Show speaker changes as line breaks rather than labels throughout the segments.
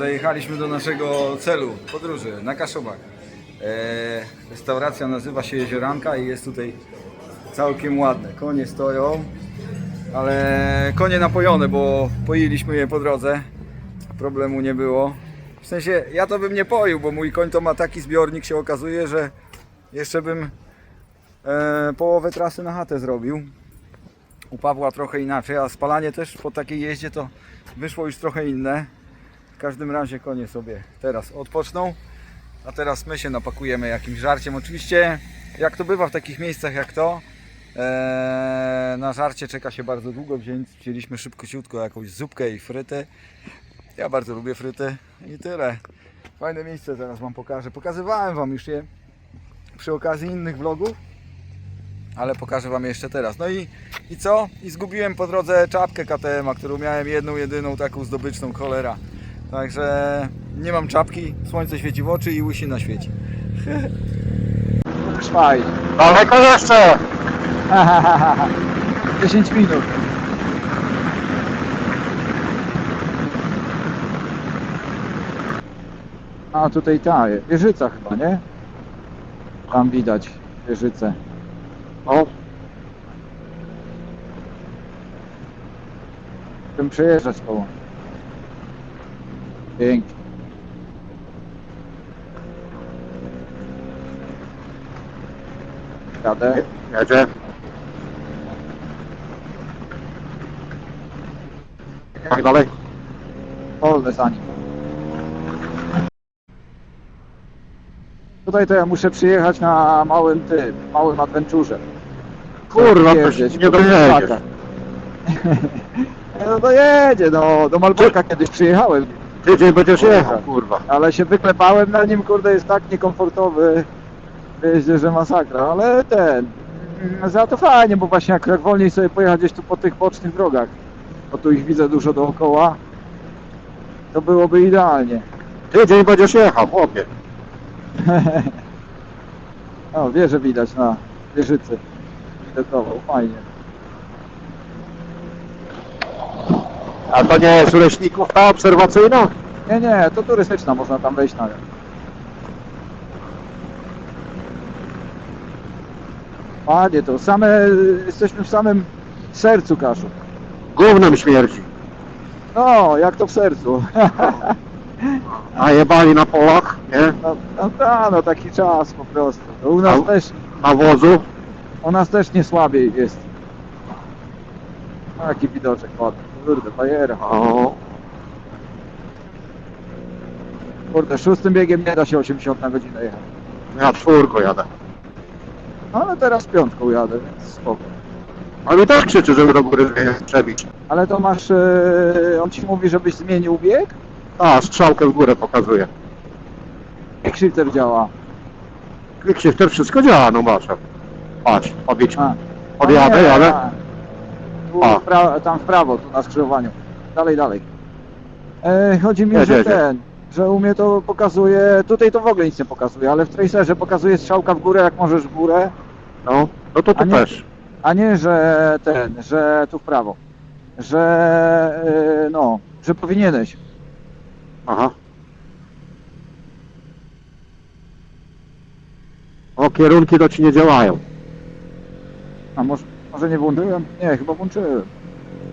dojechaliśmy do naszego celu podróży na Kaszubach. E, restauracja nazywa się Jezioranka i jest tutaj całkiem ładne. Konie stoją, ale konie napojone, bo poiliśmy je po drodze. Problemu nie było. W sensie ja to bym nie poił, bo mój koń to ma taki zbiornik się okazuje, że jeszcze bym e, połowę trasy na chatę zrobił. U Pawła trochę inaczej, a spalanie też po takiej jeździe to wyszło już trochę inne. W każdym razie konie sobie teraz odpoczną, a teraz my się napakujemy jakimś żarciem. Oczywiście, jak to bywa w takich miejscach jak to, e, na żarcie czeka się bardzo długo, więc wzięliśmy szybko jakąś zupkę i fryty. Ja bardzo lubię fryty i tyle. Fajne miejsce zaraz Wam pokażę. Pokazywałem Wam już je przy okazji innych vlogów, ale pokażę Wam jeszcze teraz. No i, i co? I zgubiłem po drodze czapkę KTM, którą miałem jedną, jedyną taką zdobyczną, cholera. Także nie mam czapki, słońce świeci w oczy i łysina świeci. Fajnie.
Daleko jeszcze!
10 minut. A tutaj ta, wieżyca chyba, nie? Tam widać wieżycę.
O,
Chcę przejeżdżać koło. Pięknie. Jadę.
jedzie. Jak dalej?
Wolne za nim. Tutaj to ja muszę przyjechać na małym tym, małym adventurze.
Kurwa, to się nie dojedziesz.
No dojedzie, no, do Malborka kiedyś przyjechałem,
Tydzień będziesz jechał, kurwa.
ale się wyklepałem na nim, kurde, jest tak niekomfortowy w jeździe, że masakra, ale ten, mm, za to fajnie, bo właśnie jak, jak wolniej sobie pojechać gdzieś tu po tych bocznych drogach, bo tu ich widzę dużo dookoła, to byłoby idealnie.
Tydzień będziesz jechał, chłopie.
O, wieżę widać na wieżycy. Widokową, fajnie.
A to nie jest u leśników ta obserwacyjna?
Nie, nie, to turystyczna, można tam wejść na nią. Ładnie to, same, jesteśmy w samym sercu Kaszu.
Gównem śmierdzi.
No, jak to w sercu.
A jebali na polach, nie?
No, no, ta, no taki czas po prostu. To u nas
A-
też,
Na wozu.
u nas też nie słabiej jest. Taki widoczek ładny. Kurde, bajera.
O,
Kurde, szóstym biegiem nie da się 80 na godzinę jechać.
ja czwórko jadę.
No, ale teraz piątką jadę, więc spoko.
Ale tak krzyczy, żeby do góry przebić.
Ale to masz, e, on ci mówi, żebyś zmienił bieg?
A, strzałkę w górę pokazuje.
Jak shifter działa?
Quick shifter wszystko działa, no masz. Patrz, podjedź.
A.
Jadę.
A. w pra- tam w prawo, tu na skrzyżowaniu. Dalej, dalej. E, chodzi mi,
Jedzie,
że
jedzie.
ten, że u mnie to pokazuje, tutaj to w ogóle nic nie pokazuje, ale w Tracerze pokazuje strzałka w górę, jak możesz w górę,
No, no to
A
tu
nie-
też.
a nie, że ten, że tu w prawo. Że, e, no, że powinieneś.
Aha. O, kierunki to ci nie działają.
A może, może nie włączyłem? Nie, chyba włączyłem.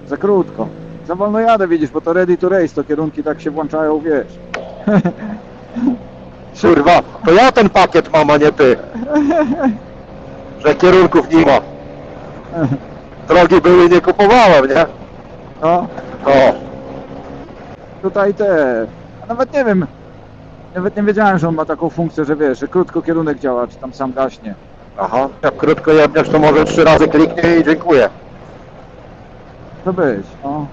Za krótko. Za wolno jadę, widzisz, bo to ready to race, to kierunki tak się włączają, wiesz.
Kurwa, to ja ten pakiet mam, a nie ty. Że kierunków nie ma. Drogi były, nie kupowałem, nie?
No,
No,
tutaj te... A nawet nie wiem, nawet nie wiedziałem, że on ma taką funkcję, że wiesz, że krótko kierunek działa, czy tam sam gaśnie.
Aha. Jak krótko jebniesz, to może trzy razy kliknie i dziękuję.
To być, no.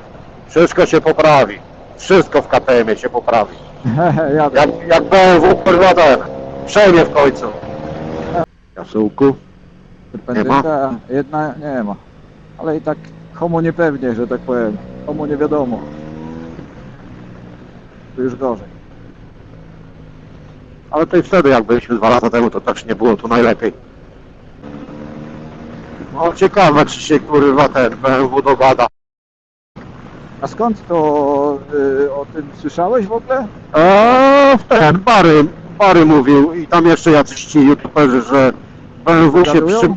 Wszystko się poprawi. Wszystko w KTM-ie się poprawi.
Jadę.
Jak, jak BMW, kurwa ten. Przejmie w końcu. Jasełku.
Serpentynka, jedna nie ma. Ale i tak homo niepewnie, że tak powiem. Homo nie wiadomo. Tu już gorzej.
Ale to i wtedy, jak byliśmy dwa lata temu, to też nie było tu najlepiej. No ciekawe, czy się kurwa ten BMW dogada.
A skąd to y, o tym słyszałeś w ogóle?
W ten, Bary, Bary mówił i tam jeszcze jacyś ci youtuberzy, że BMW się
Dogadują?
przy...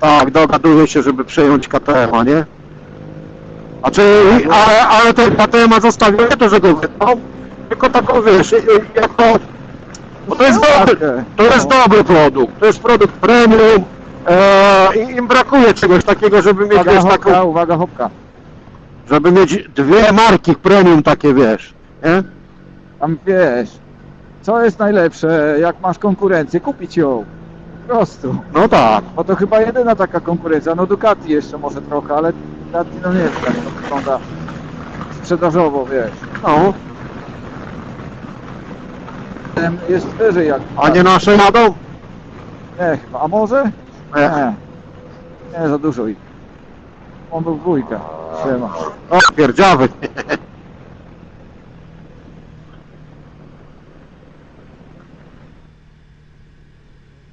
Tak, dogaduje się, żeby przejąć KTM-a, nie? A czy, ale, ale ten KTM-a zostawił nie to, że go wypał, tylko taką, wiesz, y, jako... Bo to jest dobry, to jest dobry produkt, to jest produkt premium e, i im brakuje czegoś takiego, żeby mieć,
Uwaga,
wiesz,
hopka,
taką,
uwaga, hopka.
żeby mieć dwie marki premium takie, wiesz, nie?
Tam wiesz, co jest najlepsze, jak masz konkurencję, kupić ją. Po prostu.
No tak.
Bo to chyba jedyna taka konkurencja. No Ducati jeszcze może trochę, ale Ducati no nie wiem, jak to wygląda sprzedażowo, wiesz.
No,
Jest wyżej jak...
a nie nasze jadą?
Nie chyba, a może?
Nie.
Nie. Nie, za dużo ich. On był dwójka. Siema.
O, pierdziawy.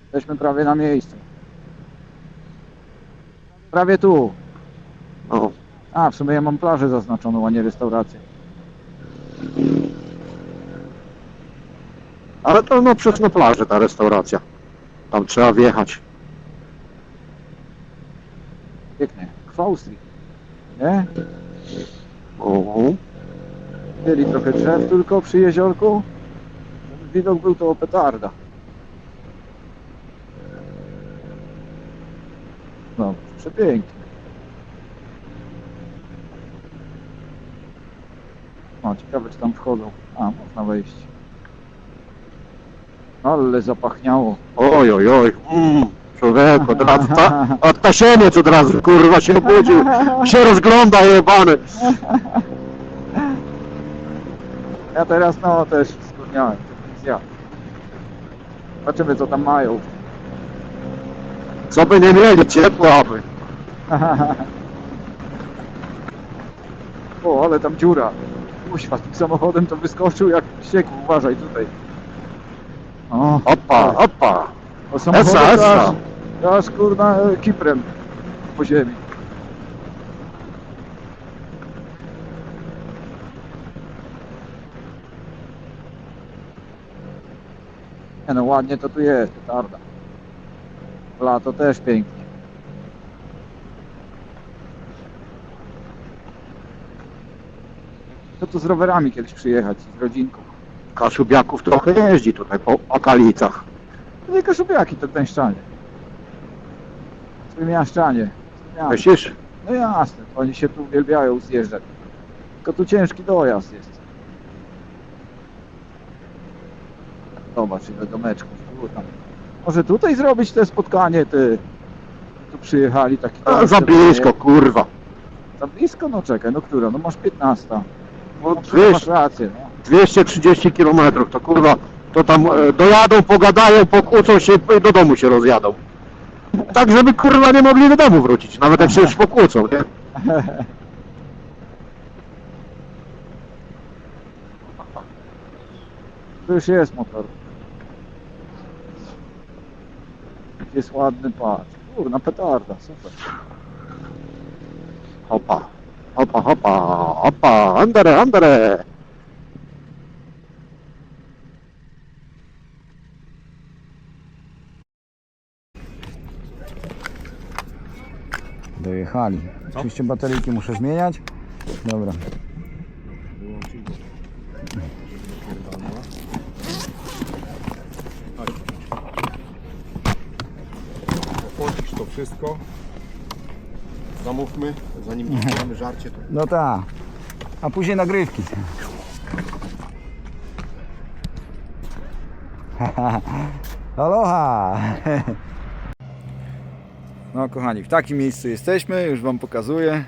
Jesteśmy prawie na miejscu. Prawie tu.
O,
A, w sumie ja mam plażę zaznaczoną, a nie restaurację.
ale to no przecież na plaży ta restauracja. Tam trzeba wjechać.
Pięknie. W Austrii. Nie?
O,
Mieli trochę drzew tylko przy jeziorku. Widok był to petarda. No, przepięknie. No, ciekawe czy tam wchodzą. A, można wejść. Ale zapachniało.
oj, oj, oj. Mm, człowieku, od razu ta, od tasiemiec od razu, kurwa, się obudził. Się rozgląda jebany.
Ja teraz no też skłodniałem. Ja. Zobaczymy co tam mają.
Co by nie mieli, ciepło aby.
o, ale tam dziura. Kuźwa, tym samochodem to wyskoczył jak ściek. Uważaj tutaj. O,
Opa, opa.
o samochodem
Esa, esa.
Aż, kurna e, kiprem po ziemi. Nie no, ładnie to tu jest, petarda. Lato też pięknie. To tu z rowerami kiedyś przyjechać, z rodzinką.
Kaszubiaków trochę jeździ tutaj po okolicach.
To nie kaszubiaki, to gdańszczanie. Trójmiasto.
Myślisz?
No jasne, to oni się tu uwielbiają zjeżdżać. Tylko tu ciężki dojazd jest. Zobacz ile domeczków. Tu, tam. Może tutaj zrobić te spotkanie, ty. Tu przyjechali taki...
A, za blisko, kurwa.
Za blisko? No czekaj, no która? No masz 15.
No,
No, masz
200,
rację, no.
230 km, to kurwa, to tam e, dojadą, pogadają, pokłócą się i do domu się rozjadą. Tak, żeby kurwa nie mogli do domu wrócić, nawet jak się już pokłócą, nie?
Tu już jest motor. Jest ładny patrz. Kurna petarda, super.
Hopa, hopa, hopa, hopa, andere, andere.
Dojechali. Oczywiście bateryjki muszę zmieniać. Dobra.
Pocisz to wszystko. Zamówmy, zanim mamy żarcie, to
No tak. A później nagrywki. Aloha! No kochani, w takim miejscu jesteśmy, już Wam pokazuję.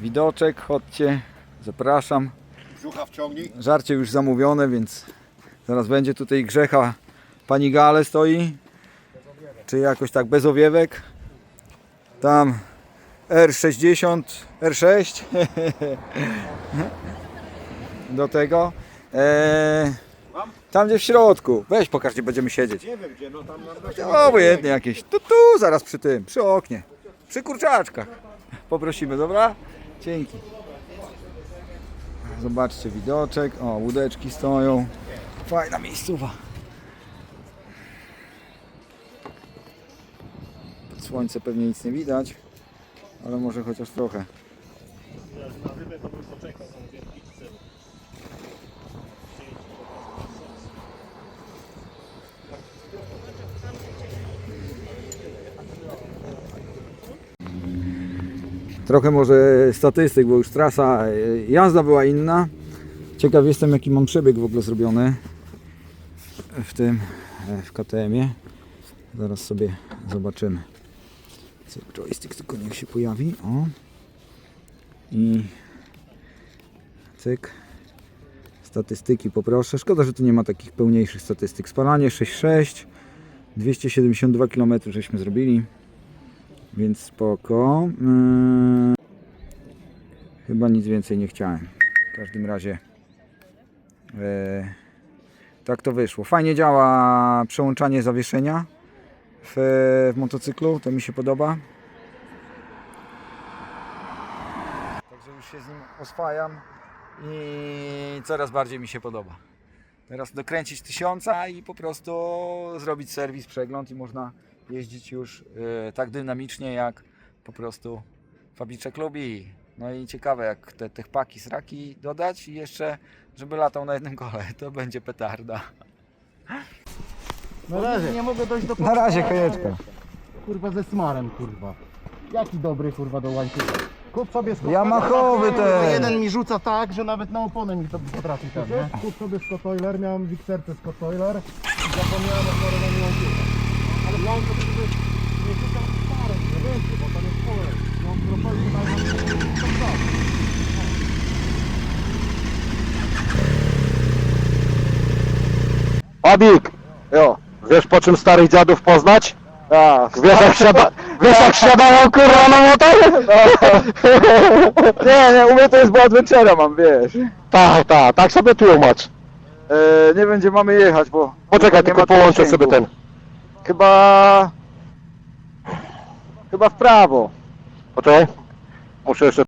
Widoczek, chodźcie, zapraszam.
brzucha wciągnij.
Żarcie już zamówione, więc zaraz będzie tutaj Grzecha. Pani Gale stoi. Czy jakoś tak bez owiewek. Tam R60, R6. Do tego. Eee, tam gdzie w środku. Weź pokaż gdzie będziemy siedzieć.
Nie wiem gdzie, no tam na
obojętnie jakieś. Tu, tu, zaraz przy tym, przy oknie. Przy kurczaczkach. Poprosimy, dobra? Dzięki. zobaczcie widoczek. O, łódeczki stoją. Fajna miejscowa. Pod słońce pewnie nic nie widać, ale może chociaż trochę. Trochę może statystyk, bo już trasa, e, jazda była inna. Ciekaw jestem jaki mam przebieg w ogóle zrobiony w tym, e, w KTM-ie. Zaraz sobie zobaczymy. Joystick tylko niech się pojawi. O. I cyk. Statystyki poproszę. Szkoda, że tu nie ma takich pełniejszych statystyk. Spalanie 6,6. 272 km żeśmy zrobili. Więc spoko. Yy, Chyba nic więcej nie chciałem. W każdym razie yy, tak to wyszło. Fajnie działa przełączanie zawieszenia w, w motocyklu. To mi się podoba. Także już się z nim oswajam i coraz bardziej mi się podoba. Teraz dokręcić tysiąca i po prostu zrobić serwis, przegląd i można jeździć już e, tak dynamicznie jak po prostu Fabiczek lubi. No i ciekawe jak te, te paki sraki dodać i jeszcze żeby latał na jednym kole, to będzie petarda.
Na razie. Nie mogę dojść do
Na razie konieczka.
Kurwa ze smarem, kurwa. Jaki dobry kurwa do łańcucha. Kup sobie z
Yamahowy ten.
Jeden mi rzuca tak, że nawet na oponę mi to potrafi ten, nie? Kup sobie Scott Oiler, miałem w Wixerce Scott Oiler i zapomniałem o smarowaniu to nie nie bo tam jest pole. No.
Abik,
Jo,
wiesz po czym starych dziadów poznać?
tak.
Wiesz jak siada, wiesz jak siadają kurwa na motor?
Nie, nie, u mnie to jest bo adventura mam, wiesz.
Tak, tak, tak sobie tłumacz.
E, nie będzie mamy jechać, bo...
Poczekaj,
nie
tylko
ma
połączę sobie ten.
Chyba... Chyba w prawo.
Poczekaj. Muszę jeszcze.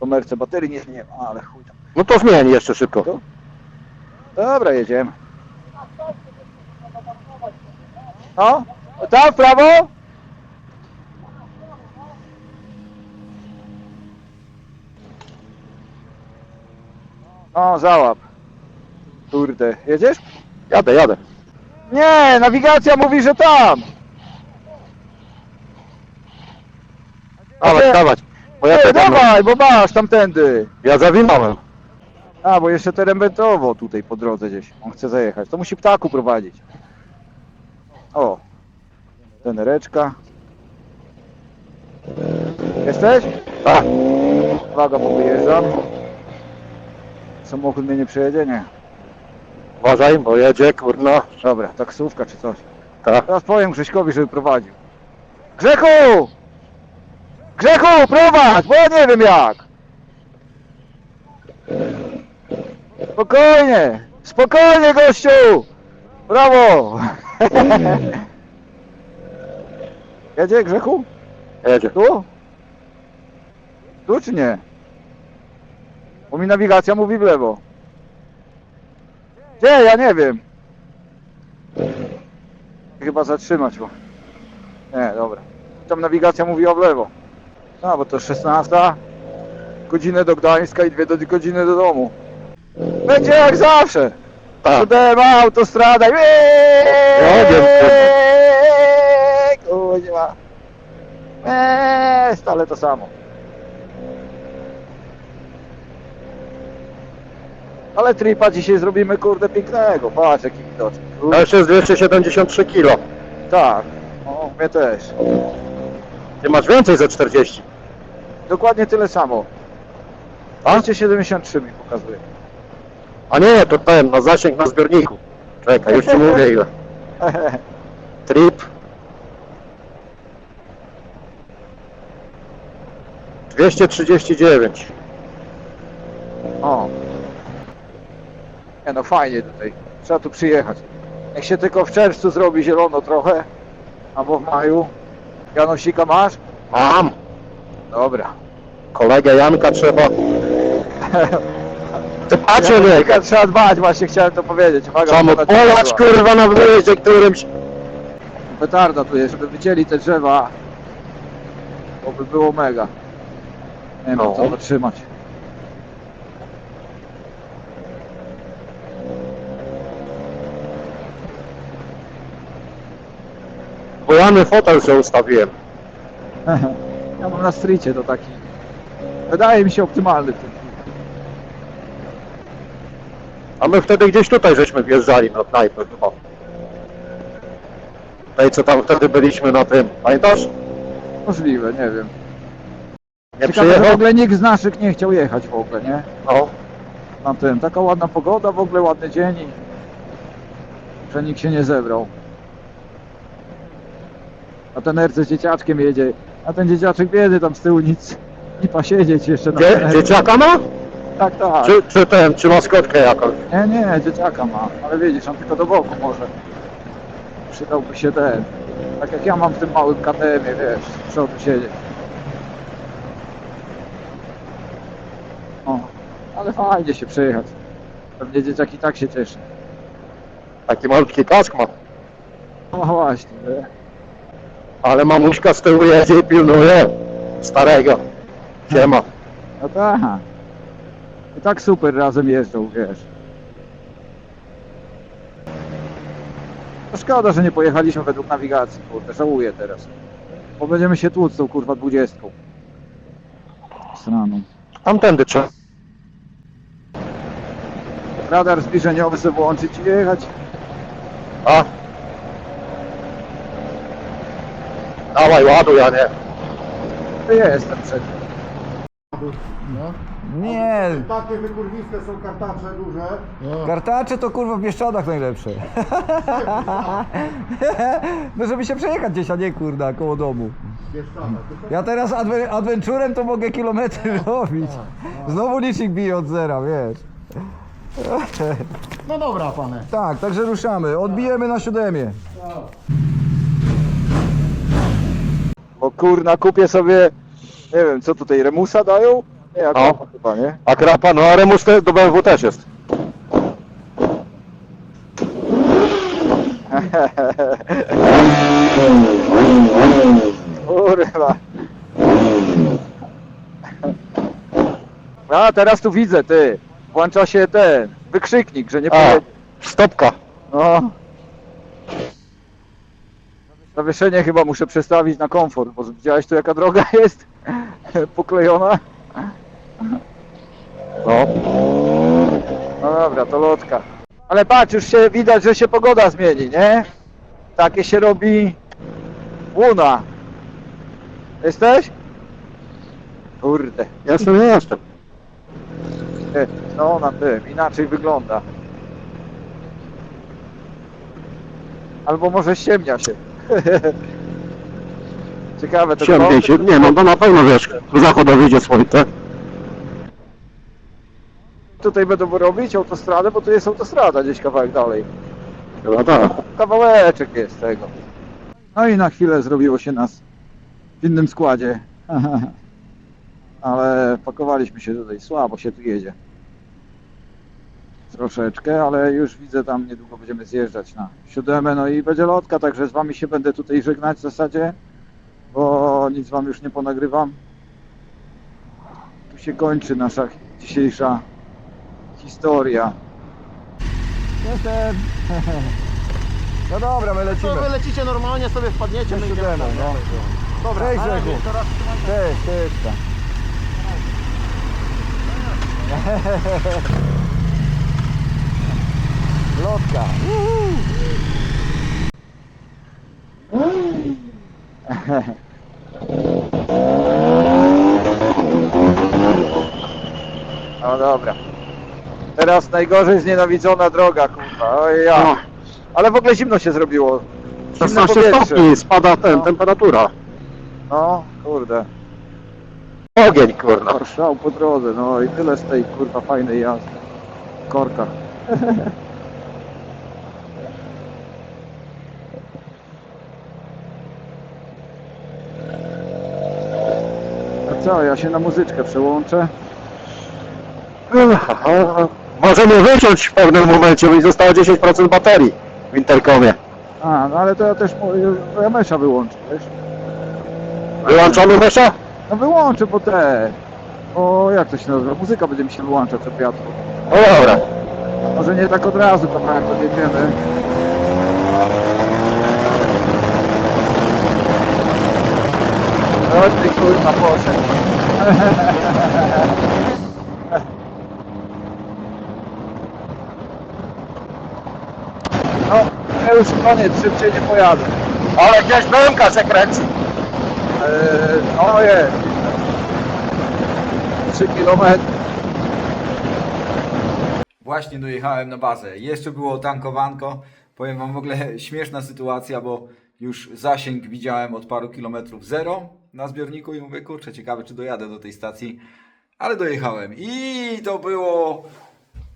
Komerce baterii nie zmieniam, ale chuj tam.
No to zmień jeszcze szybko.
Dobra, jedziemy. No, tam w prawo? O, załap. Kurde, jedziesz?
Jadę, jadę.
Nie, nawigacja mówi, że tam.
Dawać, dawać. Bo ja
Ej,
mam.
dawaj, bo masz tamtędy.
Ja zawinąłem.
A, bo jeszcze terembentowo tutaj po drodze gdzieś. On chce zajechać. To musi ptaku prowadzić. O. Tenereczka. Jesteś?
Tak.
Uwaga, bo wyjeżdżam. Samochód mnie nie przejedzie? Nie.
Uważaj, bo jedzie, kurna.
Dobra, taksówka czy coś.
Tak.
Teraz powiem Grześkowi, żeby prowadził. Grzechu! Grzechu, prowadź, bo ja nie wiem jak. Spokojnie, spokojnie gościu! Brawo! Jedzie Grzechu?
Jedzie.
Tu? Tu czy nie? Bo mi nawigacja mówi w lewo. Gdzie? Ja nie wiem. Chyba zatrzymać go. Nie, dobra. Tam nawigacja mówi o w lewo. A, bo to 16. Godzinę do Gdańska i dwie do, godziny do domu. Będzie jak zawsze.
Tak.
Siódema, autostrada. Kurwa. Eee, stale to samo. Ale tripa dzisiaj zrobimy kurde pięknego. Patrz jaki widoczek.
To jeszcze jest 273 kilo.
Tak. O, mnie też.
Ty masz więcej za 40.
Dokładnie tyle samo. 273 mi pokazuje.
A nie, nie, to ten, na zasięg na zbiorniku. Czekaj, już ci mówię ile. Trip. 239.
O. Nie no fajnie tutaj. Trzeba tu przyjechać. Niech się tylko w czerwcu zrobi zielono trochę. Albo w maju. Janosika masz?
Mam.
Dobra.
Kolegę Janka trzeba. A czy nie?
Ja, trzeba dbać, właśnie chciałem to powiedzieć. Uwaga,
Samo polać kurwa na wyjeździe którymś.
Petarda tu jest, żeby wycięli te drzewa. To by było mega. Nie wiem,
No.
co to trzymać.
Bojany fotel sobie ustawiłem.
Ja mam na stricie to taki. Wydaje mi się optymalny. w tym.
A my wtedy gdzieś tutaj żeśmy wjeżdżali na knajpę chyba. No i co tam wtedy byliśmy na tym, pamiętasz?
Możliwe, nie wiem.
Nie
Ciekawe, że w
przyjechał?
ogóle nikt z naszych nie chciał jechać w ogóle, nie?
No.
Na tym. Taka ładna pogoda, w ogóle ładny dzień i że nikt się nie zebrał. A ten RC z dzieciaczkiem jedzie. A ten dzieciaczek biedy tam z tyłu nic. Nie pa siedzieć jeszcze na
Dzie
ten
dzieciaka ma?
Tak, tak.
Czy, czy ten, czy maskotkę jakąś?
Nie, nie, dzieciaka ma, ale widzisz, on tylko do boku może. Przydałby się ten. Tak jak ja mam w tym małym KTM-ie, wiesz, z przodu siedzieć. O, ale fajnie się przejechać. Pewnie dzieciak i tak się cieszy.
Taki malutki kask ma.
No właśnie, nie?
Ale mamuśka z tyłu jedzie i pilnuje starego. Siema.
No tak. I tak super razem jeżdżą, wiesz. No szkoda, że nie pojechaliśmy według nawigacji, kurde, żałuję teraz. Bo będziemy się tłuc tą kurwa dwudziestką. Sraną.
Tamtędy trzeba.
Radar zbliżeniowy sobie włączyć i jechać.
A? Dawaj, ładuj, a nie.
To jestem przed.
No.
Nie,
Takie wykurwiste są kartacze duże.
No.
kartacze to kurwa w Bieszczadach najlepsze. No żeby się przejechać gdzieś, a nie kurda, koło domu.
Bieszczada.
Ja teraz adwe- adventurem to mogę kilometry robić. Znowu licznik bije od zera, wiesz.
no dobra, pane.
Tak, także ruszamy. Odbijemy na siódemie.
Bo kurna kupię sobie, nie wiem, co tutaj, Remusa dają? Nie, jak
No.
chyba, nie?
A krapa, no a remus te- do BMW też jest.
Kurwa. A, teraz tu widzę, ty. Włącza się ten, wykrzyknik, że nie
A,
pojedzie.
stopka.
No. Zawieszenie chyba muszę przestawić na komfort, bo widziałeś tu jaka droga jest? Poklejona?
No.
No dobra, to lotka. Ale patrz, już się widać, że się pogoda zmieni, nie? Takie się robi łuna. Jesteś? Kurde.
Jestem, nie jestem.
E, No na tym, inaczej wygląda. Albo może ściemnia się. Ciekawe to
się. Nie, no to na pewno wiesz, tu zachodowy idzie słońce.
Tutaj będą robić autostradę, bo tu jest autostrada gdzieś kawałek dalej.
Chyba tak.
Kawałeczek jest tego. No i na chwilę zrobiło się nas w innym składzie. Ale pakowaliśmy się tutaj, słabo się tu jedzie. Troszeczkę, ale już widzę tam niedługo będziemy zjeżdżać na siódemę, no i będzie lotka, także z wami się będę tutaj żegnać w zasadzie, bo nic wam już nie ponagrywam. Tu się kończy nasza dzisiejsza historia. Jestem. No dobra, my
To wy lecicie normalnie, sobie wpadniecie, my idziemy.
siódemą, no.
Dobra,
Cześć,
na razie.
Cześć, cześć. Lotka.
No dobra. Teraz najgorzej znienawidzona droga, kurwa. Oj ja.
No.
Ale w ogóle zimno się zrobiło. Zimne
16
powietrze.
stopni, spada ten,
No.
temperatura.
No, kurde.
Ogień, kurna.
Szał po drodze, no i tyle z tej kurwa fajnej jazdy. Korka. A co, ja się na muzyczkę przełączę?
Możemy wyciąć w pewnym momencie, bo zostało 10% baterii w interkomie.
A, no ale to ja też to ja mesza wyłączę, wiesz?
Wyłączony mesza?
No wyłączę, bo te... O, jak to się nazywa? Muzyka będzie mi się wyłączać od wiatru.
No dobra.
Może nie tak od razu, kawałek podjedziemy. Chodź ty kurwa poszedł. No, ja już koniec, szybciej nie pojadę.
Ale gdzieś bęka się kręci.
Eee, no jest. 3 km.
Właśnie dojechałem na bazę. Jeszcze było tankowanko. Powiem wam w ogóle śmieszna sytuacja, bo już zasięg widziałem od paru kilometrów zero na zbiorniku i mówię, kurczę, ciekawe czy dojadę do tej stacji. Ale dojechałem i to było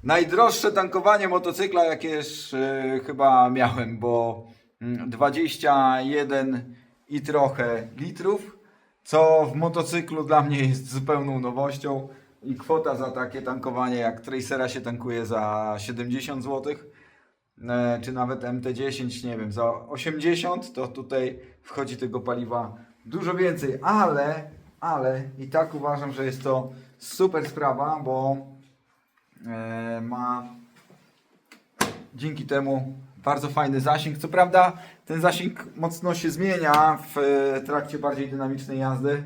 najdroższe tankowanie motocykla, jakież e, chyba miałem, bo mm, 21 i trochę litrów, co w motocyklu dla mnie jest zupełną nowością i kwota za takie tankowanie jak Tracera się tankuje za 70 zł, e, czy nawet MT10, nie wiem, za 80, to tutaj wchodzi tego paliwa dużo więcej, ale, ale i tak uważam, że jest to super sprawa, bo e, ma dzięki temu bardzo fajny zasięg. Co prawda ten zasięg mocno się zmienia w e, trakcie bardziej dynamicznej jazdy.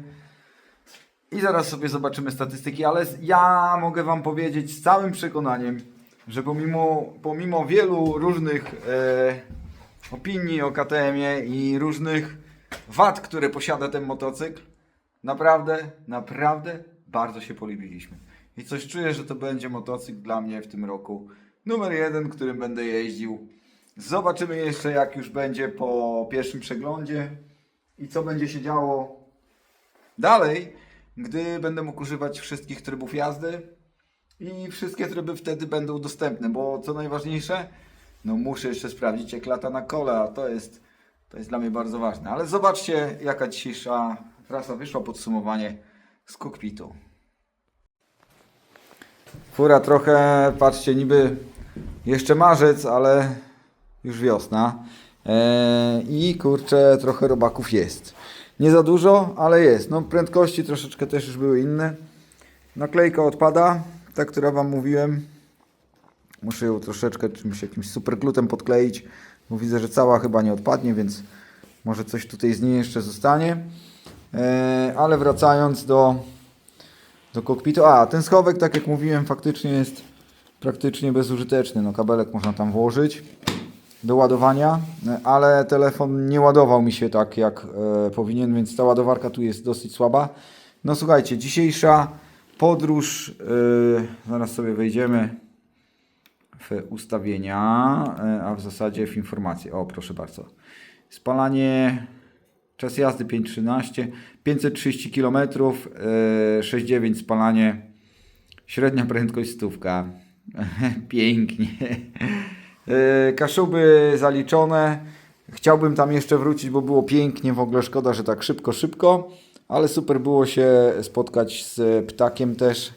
I zaraz sobie zobaczymy statystyki, ale ja mogę Wam powiedzieć z całym przekonaniem, że pomimo, pomimo wielu różnych e, opinii o KTM-ie i różnych wad, które posiada ten motocykl, naprawdę, naprawdę bardzo się polubiliśmy. I coś czuję, że to będzie motocykl dla mnie w tym roku numer jeden, którym będę jeździł. Zobaczymy jeszcze, jak już będzie po pierwszym przeglądzie i co będzie się działo dalej, gdy będę mógł używać wszystkich trybów jazdy i wszystkie tryby wtedy będą dostępne, bo co najważniejsze, no muszę jeszcze sprawdzić jak lata na kole, a to jest, to jest dla mnie bardzo ważne. Ale zobaczcie jaka dzisiejsza trasa wyszła, podsumowanie z kokpitu. Fura trochę, patrzcie, niby jeszcze marzec, ale już wiosna. Eee, I kurczę, trochę robaków jest. Nie za dużo, ale jest. No prędkości troszeczkę też już były inne. Naklejka odpada, ta, która Wam mówiłem. Muszę ją troszeczkę czymś jakimś superglutem podkleić, bo widzę, że cała chyba nie odpadnie, więc może coś tutaj z niej jeszcze zostanie. Eee, ale wracając do, do kokpitu. A, ten schowek, tak jak mówiłem, faktycznie jest praktycznie bezużyteczny. No, kabelek można tam włożyć do ładowania, e, ale telefon nie ładował mi się tak jak e, powinien, więc ta ładowarka tu jest dosyć słaba. No słuchajcie, dzisiejsza podróż, e, zaraz sobie wejdziemy w ustawienia, e, a w zasadzie w informacje. O, proszę bardzo. Spalanie, czas jazdy 5.13, 530 km, e, 6.9 spalanie, średnia prędkość stówka. Pięknie. E, Kaszuby zaliczone. Chciałbym tam jeszcze wrócić, bo było pięknie. W ogóle szkoda, że tak szybko, szybko. Ale super było się spotkać z ptakiem też.